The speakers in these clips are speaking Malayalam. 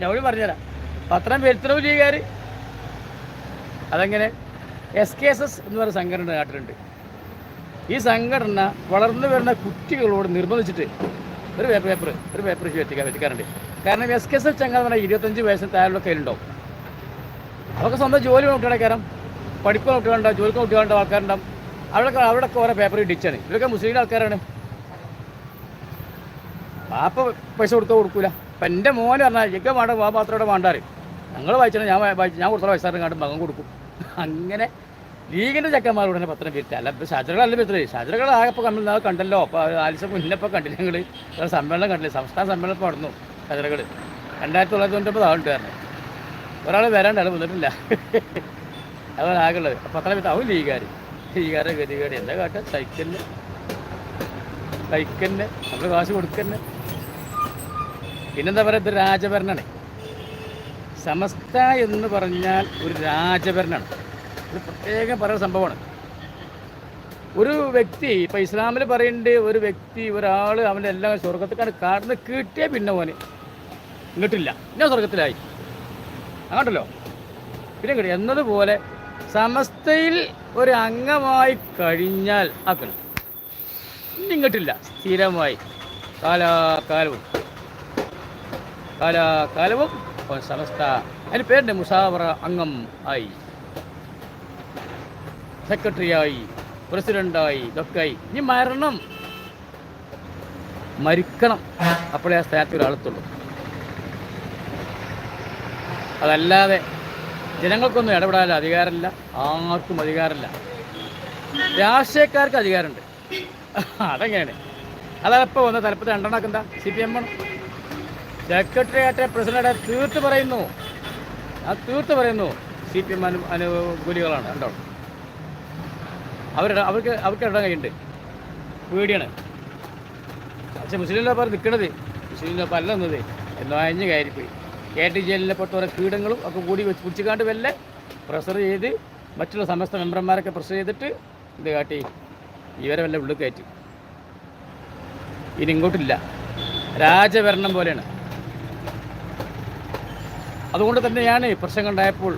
ഞാൻ പറഞ്ഞുതരാം. പത്രം വരുത്തണവും ലീഗുകാർ അതെങ്ങനെ? എസ് കെ എസ് എസ് എന്ന് പറയുന്ന സംഘടന നാട്ടിലുണ്ട്. ഈ സംഘടന വളർന്നു വരുന്ന കുട്ടികളോട് നിർബന്ധിച്ചിട്ട് ഒരു പേപ്പർ പേപ്പർ ഒരു പേപ്പർ എത്തിക്കാൻ എത്തിക്കാറുണ്ട് കാരണം എസ് കെ എസ് എസ് ചങ്ങാന്ന് പറഞ്ഞാൽ ഇരുപത്തഞ്ച് വയസ്സിന് താഴെയുള്ള കയ്യിലുണ്ടാവും. അവർക്ക് സ്വന്തം ജോലി കുട്ടികളെ കയറാം പഠിക്കുന്ന കുട്ടികളുണ്ടാവും ജോലിക്കുന്ന കുട്ടികളുണ്ടാവും ആൾക്കാരുണ്ടാവും. അവിടെ അവിടെ ഓരോ പേപ്പർ ഇടിച്ചാണ്. ഇവരൊക്കെ മുസ്ലിം ആൾക്കാരാണ്. പാപ്പ പൈസ കൊടുത്തോ കൊടുക്കൂല. അപ്പം എന്റെ മോന് പറഞ്ഞാൽ എനിക്ക് വേണ്ട ആ പാത്രോടെ വേണ്ടാറ്. ഞങ്ങൾ വായിച്ചാൽ ഞാൻ വായിച്ചു ഞാൻ കൊടുത്ത പൈസ കണ്ട് മകൻ കൊടുക്കും. അങ്ങനെ ലീഗിന്റെ ചെക്കന്മാരോട് തന്നെ പത്രം പിരിച്ചു അല്ല ഇപ്പം ഷാജറകളല്ല ആകെ ഇപ്പോൾ കണ്ടില്ല നാളെ കണ്ടല്ലോ. അപ്പോൾ ആലിസ മുന്നേ കണ്ടില്ല ഞങ്ങൾ സമ്മേളനം കണ്ടില്ല. സംസ്ഥാന സമ്മേളനം നടന്നു ഷാജറകൾ രണ്ടായിരത്തി തൊള്ളായിരത്തി തൊണ്ണൂറ്റൊമ്പത് ആളുണ്ട് കാരണം ഒരാൾ വരാണ്ട് അത് വന്നിട്ടില്ല. അതാണ് ആകെയുള്ളത്. പത്രം വിത്ത് അവൻ ലീഗുകാർ ലീഗുകാരെ. ഗതികേട്. എന്താ കാട്ടുക സൈക്കിളിന്. സൈക്കിളിന് നമ്മൾ കാശ് കൊടുക്കന്നെ. പിന്നെന്താ പറയുക ഇത് രാജഭരണമാണ് സമസ്ത എന്ന് പറഞ്ഞാൽ ഒരു രാജഭരണമാണ് ഇത് പ്രത്യേകം പറയുന്ന സംഭവമാണ്. ഒരു വ്യക്തി ഇപ്പം ഇസ്ലാമിൽ പറയുന്നുണ്ട് ഒരു വ്യക്തി ഒരാൾ അവന്റെ എല്ലാം സ്വർഗത്തിലാണ് കാടുന്ന കിട്ടിയ പിന്നെ ഓന് ഇങ്ങോട്ടില്ല. പിന്നെ സ്വർഗത്തിലായി. അങ്ങോട്ടല്ലോ പിന്നെ കിട്ടി എന്നതുപോലെ സമസ്തയിൽ ഒരു അംഗമായി കഴിഞ്ഞാൽ ആക്കണം ഇങ്ങോട്ടില്ല. സ്ഥിരമായി. കാലാകാലവും. കാലാകാലവും സമസ്ത. അതിന് പേരിന്റെ മുസാവറ അംഗം ആയി. സെക്രട്ടറിയായി പ്രസിഡന്റായി ഇതൊക്കെ ഇനി മരണം. മരിക്കണം. അപ്പോഴേ ആ സ്ഥാനത്ത് ഒരാളത്തുള്ളൂ അതല്ലാതെ ജനങ്ങൾക്കൊന്നും ഇടപെടാൻ അധികാരമില്ല. ആർക്കും അധികാരമില്ല. രാഷ്ട്രീയക്കാർക്ക് അധികാരമുണ്ട്. അതെങ്ങനെയാണ്? അതപ്പോൾ വന്ന തലപ്പത്ത് രണ്ടെണ്ണാക്കെന്ത സി പി എം ആണ്? സെക്രട്ടറിയേറ്റ് പ്രസിഡന്റ് തീർത്ത് പറയുന്നു. ആ തീർത്ത് പറയുന്നു. സി പി എം അനു അനുകൂലികളാണ്. കണ്ടോ? അവരുടെ അവർക്ക് അവർക്ക് ഇടാൻ കഴിയുണ്ട് പേടിയാണ്. പക്ഷെ മുസ്ലിം ലോപ്പർ നിൽക്കണത് മുസ്ലിം ലോപ്പ അല്ല എന്നത് എന്നോ അഞ്ഞ് കയറിപ്പോയി. കെ ടി ജയിലിലെ ഓരോ കീടങ്ങളും ഒക്കെ കൂടി വെച്ച് പിടിച്ചിക്കാണ്ട് വല്ല പ്രഷർ ചെയ്ത് മറ്റുള്ള സമസ്ത മെമ്പർമാരൊക്കെ പ്രഷർ ചെയ്തിട്ട് ഇത് കാട്ടി? ഇവരെ വല്ല ഉള്ളിൽ കയറ്റി. ഇനി ഇങ്ങോട്ടില്ല. രാജഭരണം പോലെയാണ്. അതുകൊണ്ട് തന്നെയാണ് പ്രശ്നങ്ങളുണ്ടായപ്പോൾ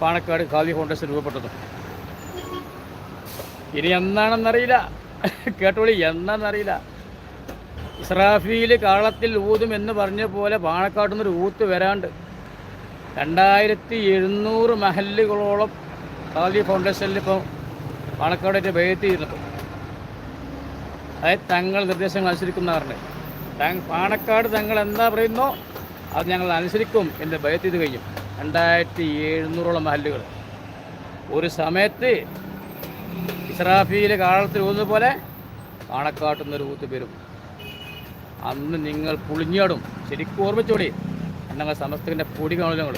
പാണക്കാട് ഖാദി ഫൗണ്ടേഷൻ രൂപപ്പെട്ടത്. ഇനി എന്നാണെന്നറിയില്ല കേട്ടോളി എന്നാണെന്നറിയില്ല ഇസ്രാഫിയിൽ കാളത്തിൽ ഊതും എന്ന് പറഞ്ഞ പോലെ പാണക്കാട് നിന്നൊരു ഊത്ത് വരാണ്ട് രണ്ടായിരത്തി എഴുന്നൂറ് മഹല്ലുകളോളം ഖാദി ഫൗണ്ടേഷനിൽ ഇപ്പോൾ പാണക്കാട് ഭയത്തിയിരുന്നു അതായത് തങ്ങൾ നിർദ്ദേശങ്ങൾ അനുസരിക്കുന്നവരുടെ. പാണക്കാട് തങ്ങൾ എന്താ പറയുന്നോ? അത് ഞങ്ങൾ അനുസരിക്കും എന്ന് ഭയത്തിൽ ചെയ്ത് കഴിഞ്ഞു രണ്ടായിരത്തി എഴുന്നൂറോളം മഹല്ലുകൾ. ഒരു സമയത്ത് ഇസ്രാഫിയിലെ കാലത്ത് ഊതുന്ന പോലെ പാണക്കാട്ടുന്നൊരു ഊത്ത് വരും അന്ന് നിങ്ങൾ പുളിഞ്ഞാടും. ശരിക്കും ഓർമ്മിച്ചോടി. ഞങ്ങൾ സമസ്തത്തിന്റെ പൊടി കാണും ഞങ്ങൾ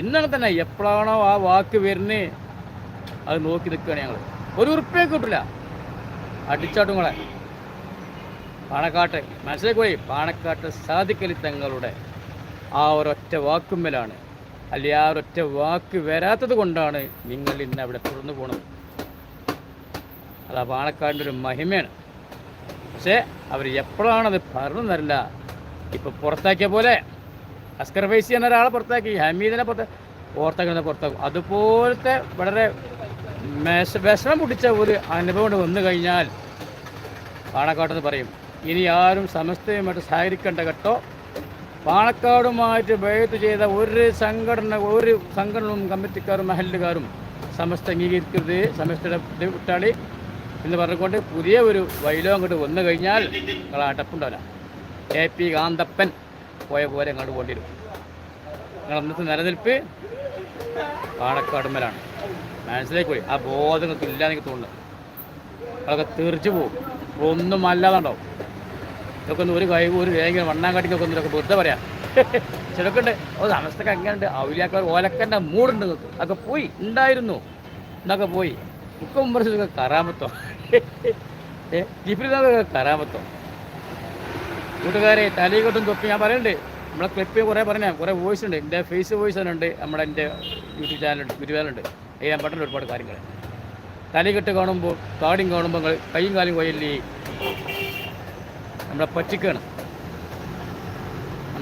ഇന്നലെ തന്നെ എപ്പോഴാണോ ആ വാക്ക് വരുന്നത് അത് നോക്കി നിൽക്കുകയാണ് ഞങ്ങൾ ഒരു ഉറുപ്പ്യ കിട്ടില്ല അടിച്ചാട്ടുങ്ങളെ പാണക്കാട്ട്. മനസ്സിലേക്ക് പോയി പാണക്കാട്ട് സാധിക്കലി തങ്ങളുടെ ആ ഒരൊറ്റ വാക്കുമ്മലാണ്. അല്ലെ ആ ഒരൊറ്റ വാക്ക് വരാത്തത് കൊണ്ടാണ് നിങ്ങൾ ഇന്ന് അവിടെ തുറന്നു പോണത്. അത് ആ പാണക്കാടിന്റെ ഒരു മഹിമയാണ്. പക്ഷേ അവർ എപ്പോഴാണത് പറഞ്ഞു തരില്ല ഇപ്പോൾ പുറത്താക്കിയ പോലെ അസ്കർ ഫൈസി എന്ന ഒരാളെ പുറത്താക്കി ഹമീദിനെ പുറത്ത് പുറത്താക്കുന്ന പുറത്താക്കും. അതുപോലത്തെ വളരെ വിഷമം പിടിച്ച ഒരു അനുഭവം കൊണ്ട് വന്നു കഴിഞ്ഞാൽ പാണക്കാട്ടെന്ന് പറയും ഇനി ആരും സമസ്തയുമായിട്ട് സഹകരിക്കേണ്ട കേട്ടോ പാണക്കാടുമായിട്ട് ബേത്ത് ചെയ്ത ഒരു സംഘടന ഒരു സംഘടനയും കമ്മിറ്റിക്കാരും മഹല്ലുകാരും സമസ്ത അംഗീകരിക്കരുത്. സമസ്തയുടെ കുട്ടാളി എന്ന് പറഞ്ഞുകൊണ്ട് പുതിയ ഒരു വൈലോ അങ്ങോട്ട് വന്നു കഴിഞ്ഞാൽ നിങ്ങൾ അടപ്പുണ്ടാവില്ല. എ പി കാന്തപ്പൻ പോയ പോലെ അങ്ങോട്ട് കൊണ്ടിരും. നിങ്ങൾ അന്നത്തെ നിലനിൽപ്പ് പാണക്കാടുമ്മലാണ്. മനസ്സിലേക്ക് പോയി. ആ ബോധം നിങ്ങൾക്ക് ഇല്ല എനിക്ക് തോന്നുന്നു. അതൊക്കെ തീർച്ചു പോകും ഒന്നും അല്ലാതുണ്ടാവും. ഇതൊക്കെ ഒന്ന് ഒരു കൈ ഒരു വേഗം വണ്ണാങ്കാട്ടിക്കൊക്കെ ഒന്ന് ഇതൊക്കെ വെറുതെ പറയാം. ചിലക്കുണ്ട് ഓ അവസ്ഥക്ക് അങ്ങനെയുണ്ട് ഔലിയാക്കൾ ഓലക്കന്റെ മൂടുണ്ട് അതൊക്കെ പോയി ഉണ്ടായിരുന്നു. എന്നൊക്കെ പോയി. മുക്കം മുമ്പ് കറാമത്തോ? ഏ ജിപ്പിലൊക്കെ കറാമത്തോ? കൂട്ടുകാരെ തലയിക്കൊട്ടും തൊപ്പി ഞാൻ പറയുന്നുണ്ട് നമ്മളെ ക്ലിപ്പ് കുറേ പറഞ്ഞ കുറേ വോയിസ് ഉണ്ട്. എന്റെ ഫേസ് വോയിസ് തന്നെ ഉണ്ട്. നമ്മുടെ എന്റെ യൂട്യൂബ് ചാനലുണ്ട് യൂട്യൂബ് ചാനലുണ്ട് ഞാൻ പറ്റുന്ന ഒരുപാട് കാര്യങ്ങൾ തലകെട്ട് കാണുമ്പോൾ കാടിയും കാണുമ്പോൾ കൈയും കാലും കൊയല്ലി നമ്മളെ പറ്റിക്കാണ്.